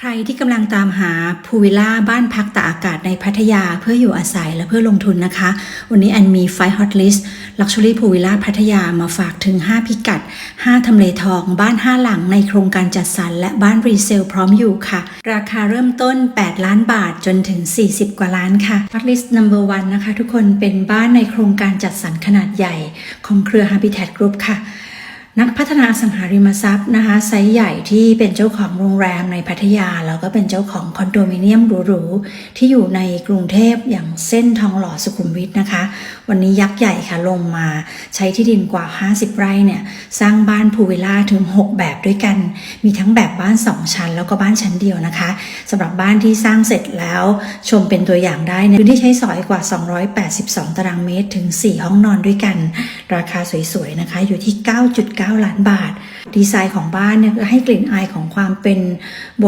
ใครที่กำลังตามหาพูวิลล่าบ้านพักตากอากาศในพัทยาเพื่ออยู่อาศัยและเพื่อลงทุนนะคะ วันนี้แอนมีไฟฮอตลิสต์ลักชัวรี่พูวิลล่าพัทยามาฝากถึง 5 พิกัด 5 ทำเลทอง บ้าน 5 หลังในโครงการจัดสรรและบ้านรีเซลพร้อมอยู่ค่ะ ราคาเริ่มต้น 8 ล้านบาทจนถึง 40 กว่าล้านค่ะฮอตลิสต์ number one นะคะ ทุกคนเป็นบ้านในโครงการจัดสรรขนาดใหญ่ ของเครือ Habitat Group ค่ะ นักพัฒนาสังหาริมทรัพย์นะคะไซส์ใหญ่ที่เป็นเจ้าของโรงแรมในพัทยา แล้วก็เป็นเจ้าของคอนโดมิเนียมหรูๆที่อยู่ในกรุงเทพอย่างเส้นทองหล่อสุขุมวิทนะคะ วันนี้ยักษ์ใหญ่ค่ะลงมาใช้ที่ดินกว่า 50 ไร่เนี่ยสร้างบ้านพูวิลล่าถึง 6 แบบด้วยกัน มีทั้งแบบบ้าน 2 ชั้น แล้วก็บ้านชั้นเดียวนะคะสำหรับบ้านที่สร้างเสร็จแล้วชมเป็นตัวอย่างได้เนี่ยพื้นที่ใช้สอยกว่า 282 ตารางเมตรถึง 4 ห้องนอนด้วยกัน ราคาสวยๆนะคะอยู่ที่ 9.9 ล้านบาท ดีไซน์ของบ้านเนี่ยให้กลิ่นอายของความเป็นโบ